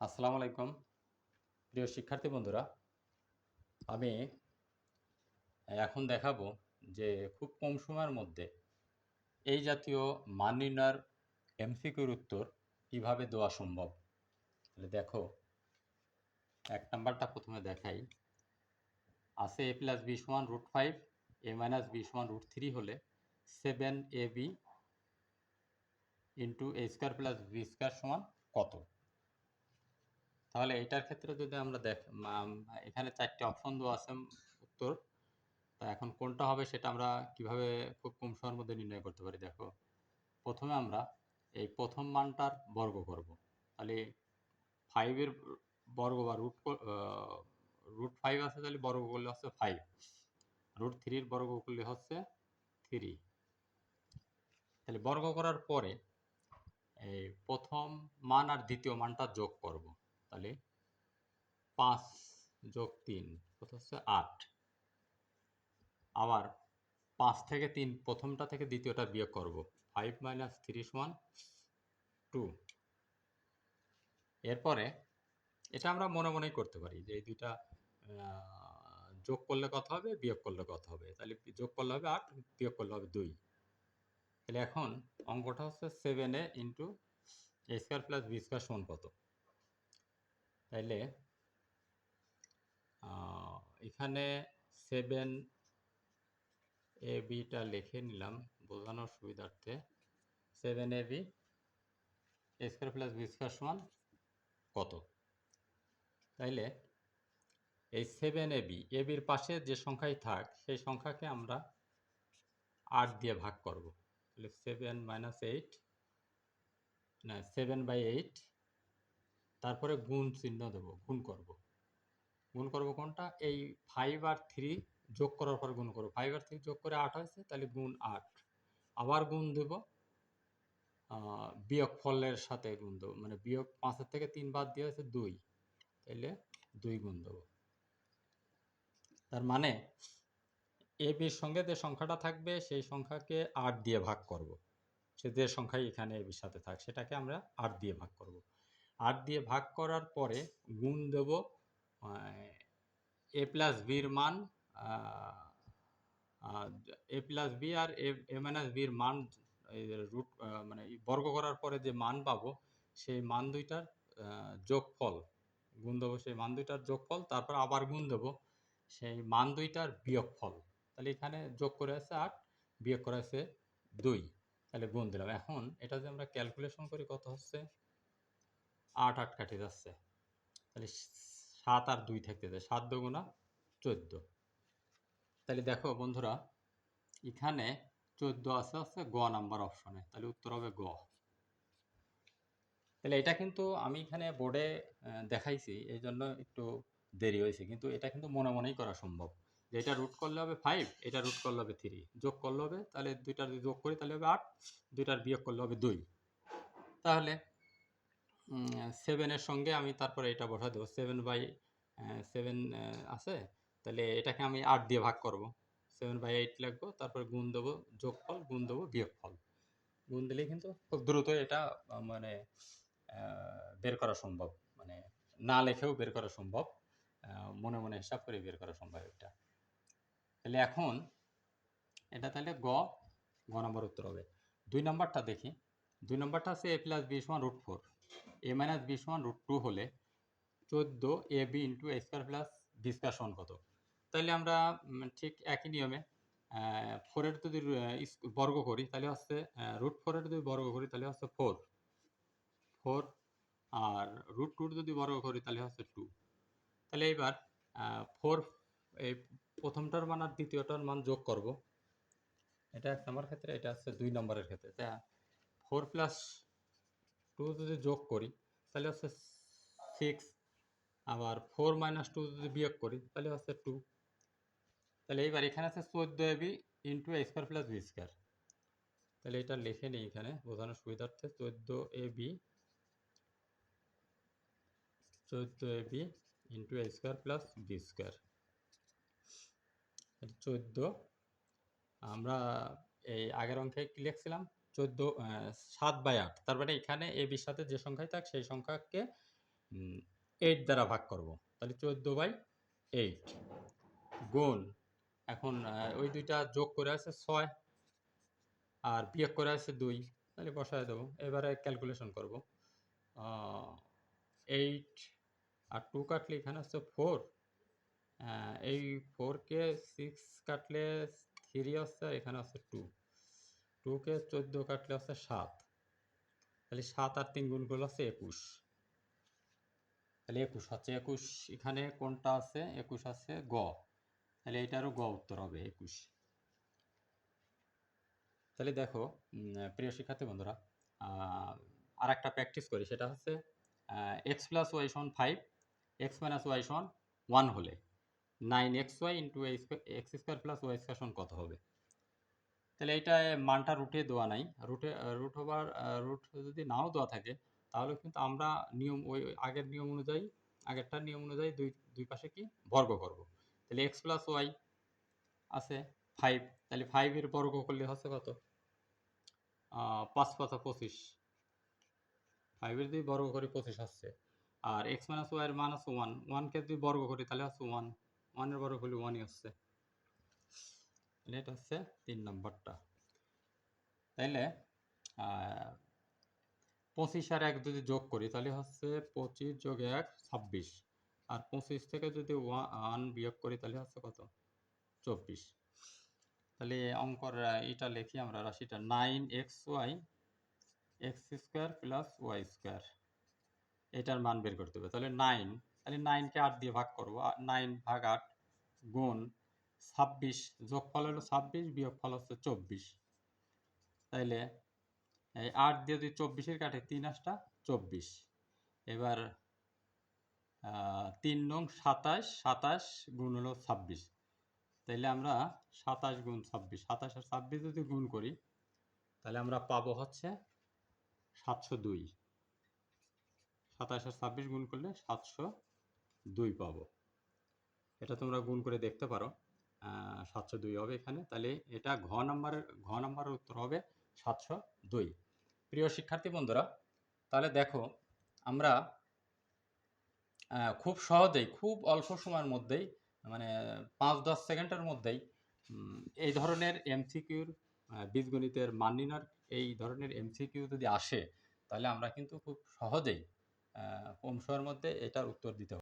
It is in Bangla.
আসসালামু আলাইকুম। প্রিয় শিক্ষার্থী বন্ধুরা, আমি এখন দেখাবো যে খুব কম সময়ের মধ্যে এই জাতীয় মান নির্ণয়ের এমসিকিউর উত্তর কীভাবে দেওয়া সম্ভব। তাহলে দেখো, এক নাম্বারটা প্রথমে দেখাই। আছে এ প্লাস বি সমান root five A minus B সমান রুট থ্রি হলে seven A B into A square plus B square সমান কত? তাহলে এটার ক্ষেত্রে যদি আমরা দেখ এখানে চারটে অপশন দেওয়া আছে, উত্তর। তা এখন কোনটা হবে সেটা আমরা কীভাবে খুব কম সময়ের মধ্যে নির্ণয় করতে পারি? দেখো, প্রথমে আমরা এই প্রথম মানটার বর্গ করব। তাহলে ফাইভের বর্গ বা রুট রুট ফাইভ আছে, তাহলে বর্গ করলে হচ্ছে ফাইভ রুট থ্রির বর্গ করলে হচ্ছে থ্রি তাহলে বর্গ করার পরে এই প্রথম মান আর দ্বিতীয় মানটা যোগ করব। তাহলে পাঁচ যোগ তিন, কত হচ্ছে আট। আবার পাঁচ থেকে তিন, প্রথমটা থেকে দ্বিতীয়টা বিয়োগ করব। ফাইভ মাইনাস থ্রি সমান টু। এরপরে এটা আমরা মনে মনেই করতে পারি যে এই দুইটা যোগ করলে কত হবে, বিয়োগ করলে কত হবে। তাহলে যোগ করলে হবে আট, বিয়োগ করলে হবে দুই। তাহলে এখন অঙ্কটা হচ্ছে seven A into A square plus B square সমান কত? তাইলে এখানে সেভেন এ বিটা লিখে নিলাম বোঝানোর সুবিধার্থে। Seven A B A square plus B square সমান কত? তাইলে, এই সেভেন এ বি এ বির পাশে যে সংখ্যাই থাক, সেই সংখ্যাকে আমরা আট দিয়ে ভাগ করব। তাহলে সেভেন মাইনাস এইট না সেভেন বাই এইট তারপরে গুণ চিহ্ন দেবো, গুণ করব। গুণ করব কোনটা? এই ফাইভ আর থ্রি যোগ করার পর গুণ করব। ফাইভ আর থ্রি যোগ করে আট হয়েছে, তাহলে গুণ আট। আবার গুণ দেব বিয়োগ ফলের সাথে গুণ দেবো মানে বিয়োগ পাঁচের থেকে তিন বাদ দিয়ে হয়েছে দুই। তাইলে দুই গুণ দেবো। তার মানে এ বির সঙ্গে যে সংখ্যাটা থাকবে, সেই সংখ্যাকে আট দিয়ে ভাগ করব। সে যে সংখ্যাই এখানে এ বির সাথে থাক, সেটাকে আমরা আট দিয়ে ভাগ করব। আট দিয়ে ভাগ করার পরে গুণ দেব এ প্লাস বির মান এ প্লাস বি আর এ মাইনাস বির মান রুট মানে বর্গ করার পরে যে মান পাবো, সেই মান দুইটার যোগফল, গুণ দেবো সেই মান দুইটার যোগফল, তারপর আবার গুণ দেবো সেই মান দুইটার বিয়োগফল। তাহলে এখানে যোগ করে আছে আট, বিয়োগ করে আছে দুই, তাহলে গুণ দিলাম। এখন এটা যে আমরা ক্যালকুলেশন করি কত হচ্ছে? আট আট কাটে যাচ্ছে। তাহলে সাত আর দুই থাকতে যায় সাত দুগুণা চোদ্দ। তাহলে দেখো বন্ধুরা, এখানে চোদ্দ আছে হচ্ছে গ নাম্বার অপশনে তাহলে উত্তর হবে গ। তাহলে এটা কিন্তু আমি এখানে বোর্ডে দেখাইছি, এই জন্য একটু দেরি হয়েছে, কিন্তু এটা কিন্তু মনে মনেই করা সম্ভব। যে এটা রুট করলে হবে ফাইভ এটা রুট করলে হবে থ্রি যোগ করলে হবে, তাহলে দুইটার যোগ করি তাহলে হবে আট, দুইটার বিয়োগ করলে হবে দুই। তাহলে সেভেনের সঙ্গে আমি তারপরে এটা বসা দেবো। সেভেন বাই সেভেন আছে, তাহলে এটাকে আমি আট দিয়ে ভাগ করব। সেভেন বাই এইট লিখব, তারপরে গুণ দেবো যোগফল, গুণ দেবো বিয়োগফল। গুণ দিলেই কিন্তু খুব দ্রুত এটা মানে বের করা সম্ভব। মানে না লেখেও বের করা সম্ভব। মনে মনে হিসাব করে বের করা সম্ভব এটা। তাহলে এখন এটা তাহলে গ গ নম্বর উত্তর হবে। দুই নম্বরটা দেখি। দুই নম্বরটা আছে এ প্লাস বি সমান root four A minus B সমান রুট টু হলে চোদ্দ A B into A square plus B square সমান কত তাহলে আমরা ঠিক একই নিয়মে ফোরের যদি বর্গ করি তাহলে হচ্ছে রুট ফোরের যদি বর্গ করি তাহলে হচ্ছে ফোর ফোর আর রুট টুর যদি বর্গ করি তাহলে হচ্ছে টু তাহলে এবার ফোর এই প্রথমটার মান আর দ্বিতীয়টার মান যোগ করব। এটা এক নম্বর ক্ষেত্রে, এটা হচ্ছে দুই নম্বরের ক্ষেত্রে। ফোর প্লাস টু যদি যোগ করি, তাহলে হচ্ছে সিক্স আবার ফোর মাইনাস টু যদি বিয়োগ করি, তাহলে হচ্ছে টু তাহলে এইবার এখানে আছে চোদ্দ A B into A square plus B square তাহলে এটা লিখে নিই এখানে, বোঝানোর সুবিধার্থে চোদ্দ এ বি চোদ্দ A B into A square plus B square চোদ্দ, আমরা এই আগের অঙ্কে কি লিখছিলাম? চোদ্দ সাত বাই আট। তার মানে এখানে এ বির সাথে যে সংখ্যাই থাক, সেই সংখ্যাকে এইট দ্বারা ভাগ করব। তাহলে চোদ্দ বাই এইট গুণ, এখন ওই দুইটা যোগ করে আছে ছয় আর বিয়োগ করে আছে দুই। তাহলে বসায় দেবো। এবারে ক্যালকুলেশন করব। এইট আর টু কাটলে এখানে হচ্ছে ফোর এই ফোরকে সিক্স কাটলে থ্রি আসছে আর এখানে হচ্ছে টু টুকে চোদ্দ কাটলে হচ্ছে সাত। তাহলে সাত আর তিন গুণ করলে হচ্ছে একুশ। তাহলে একুশ হচ্ছে একুশ। এখানে কোনটা আছে? একুশ আছে গ। তাহলে এটারও গ উত্তর হবে একুশ। তাহলে দেখো প্রিয় শিক্ষার্থী বন্ধুরা আর একটা প্র্যাকটিস করি। সেটা হচ্ছে এক্স প্লাস ওয়াই সমান ফাইভ এক্স মাইনাস ওয়াই সমান ওয়ান হলে। Nine X Y into X square plus Y square সমান কত হবে? তাহলে এইটা মানটা রুটে দেওয়া নাই। রুটে রুট হবার রুট যদি নাও দেওয়া থাকে, তাহলে কিন্তু আমরা নিয়ম, ওই আগের নিয়ম অনুযায়ী আগেরটা নিয়ম অনুযায়ী দুই দুই পাশে কি বর্গ করব। তাহলে এক্স প্লাস ওয়াই আছে ফাইভ তাহলে ফাইভের বর্গ করলে হচ্ছে কত? পাঁচ পাতা পঁচিশ। ফাইভের যদি বর্গ করি পঁচিশ আসছে। আর এক্স মাইনাস ওয়াই এর মান আছে ওয়ান ওয়ানকে যদি বর্গ করি তাহলে হচ্ছে ওয়ান ওয়ানের বর্গ করলে ওয়ানই হচ্ছে এটা হচ্ছে তিন নম্বরটা তাইলে পঁচিশ আর এক যদি যোগ করি, তাহলে হচ্ছে পঁচিশ যোগ এক, ছাব্বিশ। আর পঁচিশ থেকে যদি ওয়ান বিয়োগ করি, তাহলে হচ্ছে কত? চব্বিশ। তাহলে অঙ্কর এটা লিখি আমরা রাশিটা। Nine X Y, X square plus Y square. এটার মান বের করতে হবে। তাহলে নাইন, তাহলে নাইনকে আট দিয়ে ভাগ করব। নাইন ভাগ আট গুণ ছাব্বিশ, যোগফল হলো ছাব্বিশ, বিয়োগফল হচ্ছে চব্বিশ। তাইলে এই আট দিয়ে যদি চব্বিশের কাটে, তিন আটটা চব্বিশ। এবার তিন নং সাতাশ সাতাশ গুণ হলো ছাব্বিশ। তাইলে আমরা সাতাশ গুণ ছাব্বিশ, সাতাশ আর ছাব্বিশ যদি গুণ করি তাহলে আমরা পাবো হচ্ছে সাতশো দুই। সাতাশ আর ছাব্বিশ গুণ করলে সাতশো দুই পাবো। এটা তোমরা গুণ করে দেখতে পারো। সাতশো দুই হবে এখানে। তাহলে এটা ঘ নাম্বারের ঘ নাম্বারের উত্তর হবে সাতশো দুই। প্রিয় শিক্ষার্থী বন্ধুরা, তাহলে দেখো আমরা খুব সহজেই, খুব অল্প সময়ের মধ্যেই মানে পাঁচ দশ সেকেন্ডের মধ্যেই এই ধরনের এমসিকিউর বীজগণিতের মান নির্ণয়ের এই ধরনের এমসিকিউ যদি আসে, তাহলে আমরা কিন্তু খুব সহজেই কম সময়ের মধ্যে এটার উত্তর দিতে